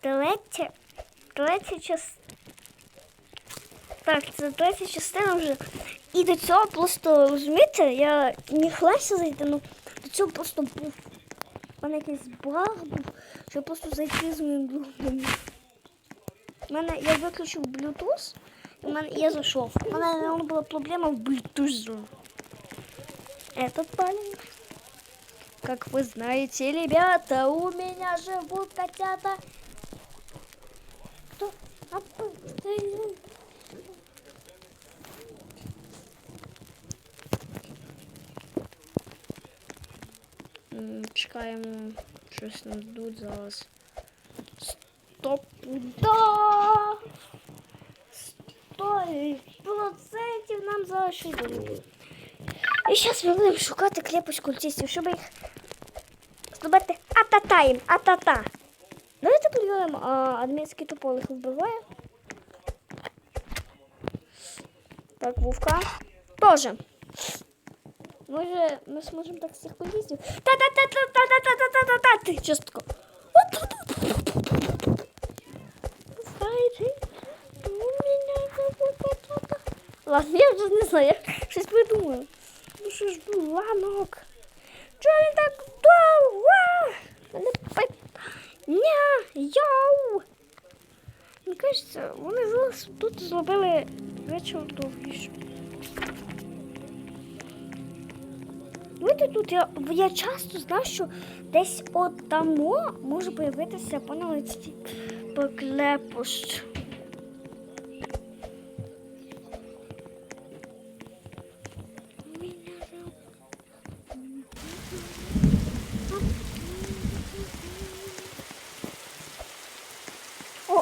третя, третя частина. Так, це третя частина вже. І до цього просто, розумієте, я не хлася зайти, ну до цього просто був. У мене якийсь баг був, що просто зайти з моїм другом. У мене я виключив Bluetooth, і в мене я зайшов. У мене реально була проблема в Bluetooth. Этот парень. Как вы знаете, ребята, у меня живут котята. Чекаємо, щось нам дадуть зараз. Стоп! Да! Сто процентів нам зараз щось дадуть. І зараз ми будемо шукати клепоч культистів, щоб їх зробити атата їм, атата. Давайте подивимо, а адмінський тополих вбиває. Так, Вовка. Тоже. Може, ми зможемо так всіх культистів. Та-та-та-та-та-та-та-та-та-та! Ти частко. Знаєте, у мене та-та-та-та. Ладно, я вже не знаю, я щось придумаю. Ну що ж був ланок? Чого він так довго? Мене питання, йоу! Мені кажеться, вони зараз тут зробили вечір довгіше. Видите, тут я, я часто знаю, що десь от тамо може появитися, понад поклепощ.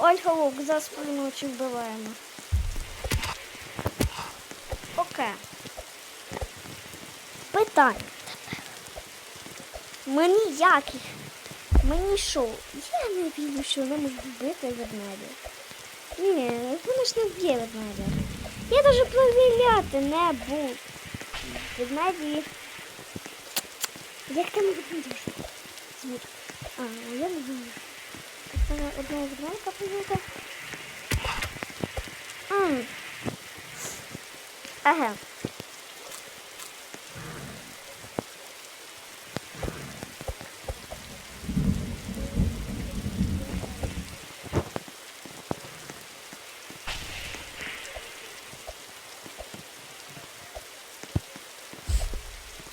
Ольга Лук, за спільночі вбиваємо. Окей. Питання. Мені яких? Мені що? Я не вірю, що вони можуть вбити ведмедя. Ні, вони ж не вб'є ведмедя. Я навіть провіряти не буду. Ведмеді. Як там ведмедя? А, я не знаю. Це ведмедика повіка. М. Ага.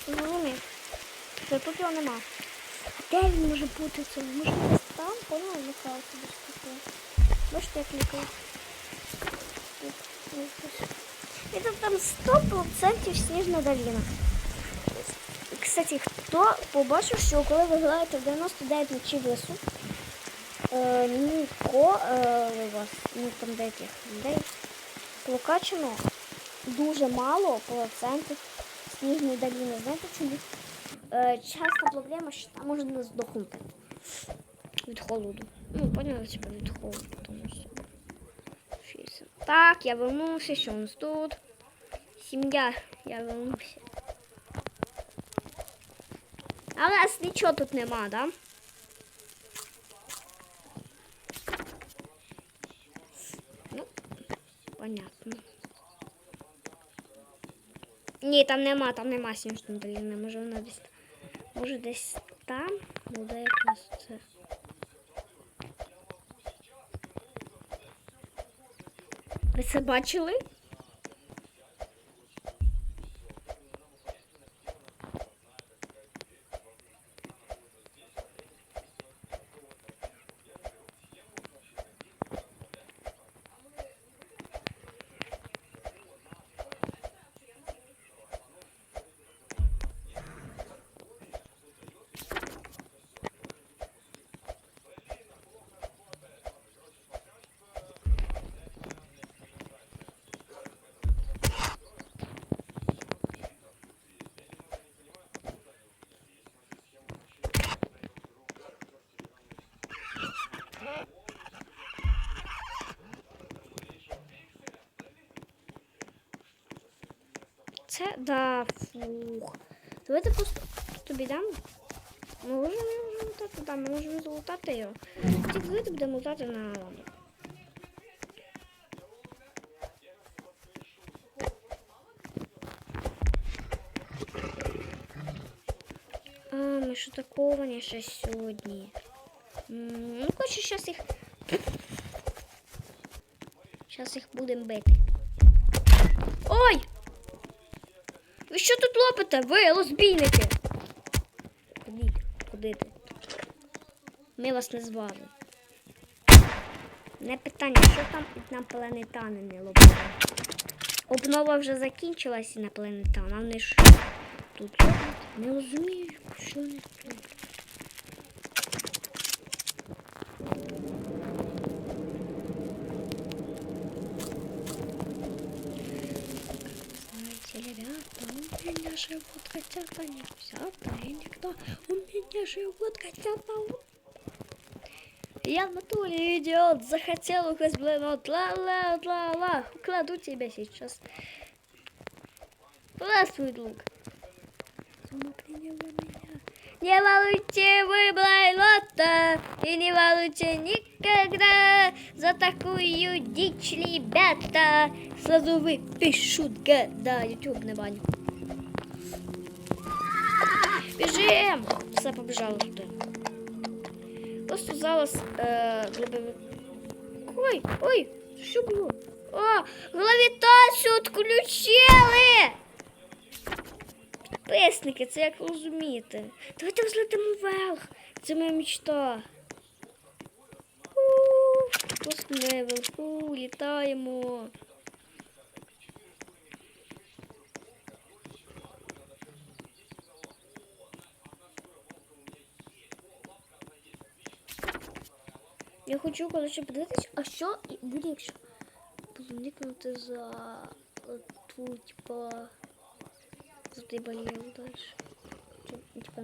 Зрозумів. Тут його нема. А де він може бути це? Може там? Бачите, як лікав. Тут, ось десь. І тут там 100% сніжна долина. Кстати, хто побачив, що коли ви граєте в 99 ночів в лесу, е, ніко е, вас, ну там деяких людей, прокачано дуже мало процентів сніжної долини. Знаєте чому? Е, часто проблема, що там можна здохнути від холоду. Ну, поняли, типа від холоду, тому що. щось. Так, я вернувся, що у нас тут? Сім'я, я вернувся. А у нас нічого тут нема, да? Ну, понятно. Ні, там нема, там нема сніжної долини. Може вона десь. Може десь там буде якось це. Ви це бачили? Це да, фух. Давайте просто тобі дам. Ми можемо його залутати, да, ми можемо залутати його. ті злити будемо лутати на ламу. А, ми що таковані ще сьогодні. Ну, коротше, зараз їх. Зараз їх будемо бити. Ой! Ви що тут лопите? Ви, розбійники! Ходіть, куди ти? Ми вас не звали. Не питання, що там інопланетяни не лопили? Обнова вже закінчилась інопланетян, а вони ж тут роблять? Не розумію, що вони тут живут котята не взятые никто. У меня живут котята. Я в натуре идиот, захотел украсть блинот. Ла-ла-ла-ла, украду тебя сейчас. Здравствуй, друг. Приняла меня. Не волнуйте вы блайлота и не волнуйте никогда за такую дичь, ребята. Сразу вы пишут года. Ютуб не баню. Біжим! Все побіжало туди. Просто зараз е, зробили. Ой, ой, що було? О, гравітацію відключили! Підписники, це як розумієте. Давайте взлетимо вверх. Це моя мечта. У, Ось ми вверху літаємо. Я хочу коротше подивитись, а що і буде, якщо проникнути за е, ту, типа, за той бар'єр далі. Чи, Типа,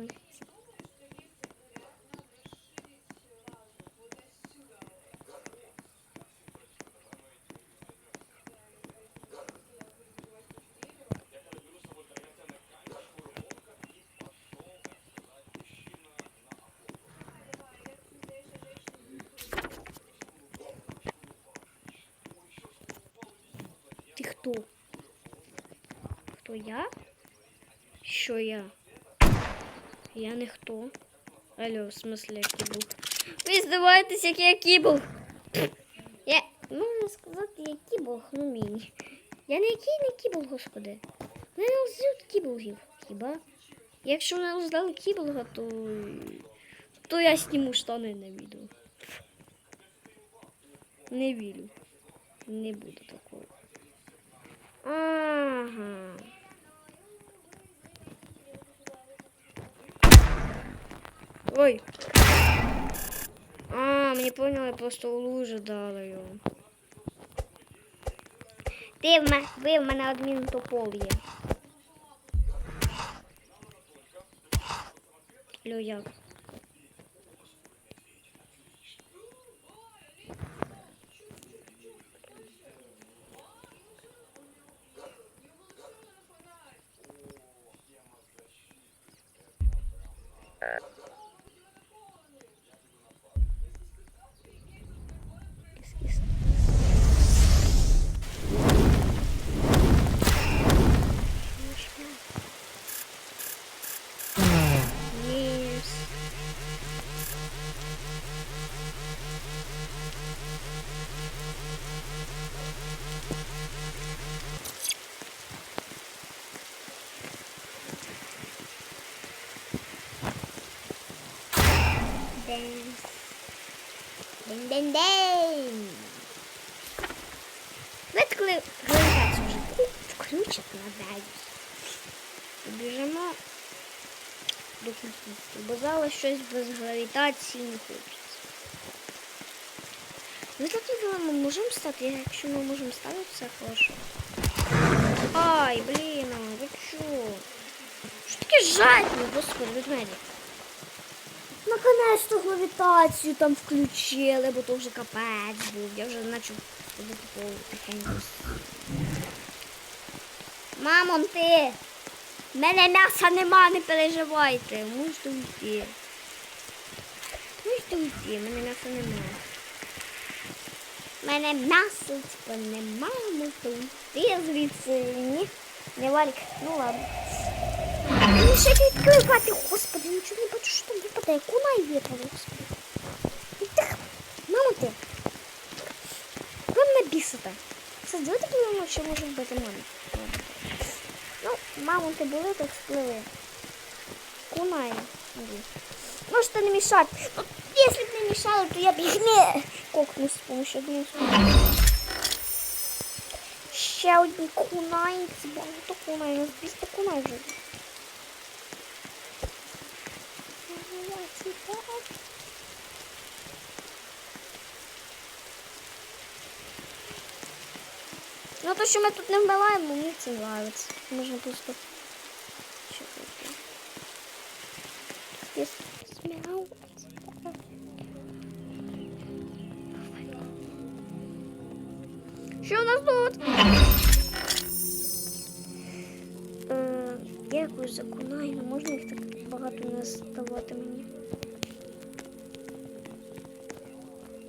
хто? Хто я? Що я? Я не хто. Алло, в смысле, я кібл? Ви здаваєтесь, як я кібл. Я, можна сказати, я кібл, ну міні. Я не який не кібл, господи. Мене не роздають кіблгів, хіба? Якщо не роздали кіблга, то... то я зніму штани на відео. Не вірю. Не буде такого. Ага. Ой. А, мені поняли, просто у лужу дали його. Ти в мене, ви в мене адмін топол є. Лю, День день день. Давайте коли гравітацію вже включить надаю. Біжимо до кінцівки, бо зараз щось без гравітації не хочеться. Ми тоді ми можемо стати, якщо ми можемо стати, все хорошо. Ай, блін, ви чого? Що таке жадні, господи, ведмеді? Наконець-то гравітацію там включили, бо то вже капець був. Я вже почав тихенько. Мамон, ти! В мене м'яса нема, не переживайте. Можете уйти. Можете уйти, мене м'яса немає. Мене м'яса типа немає, можете уйти звідси. Ні, не валік, ну ладно. Ще відкривати, господи, нічого не бачу, що там господи. І так, мамо ти. Ви мене бісите. Це коли воно ще може. Ну, мамо, ти були, так спливи. Кунай. Іди. Можете не мешать. Ну, если бы не мешало, то я бы их не кокну с помощью одной Ще одні кунай. Це кунай. У нас 200 кунай вже. Ну то, що ми тут не вбиваємо, мені це нравиться. Можна просто... Що тут? є? Що у нас тут? Е, Дякую за кунай, можна їх так багато не ставати мені.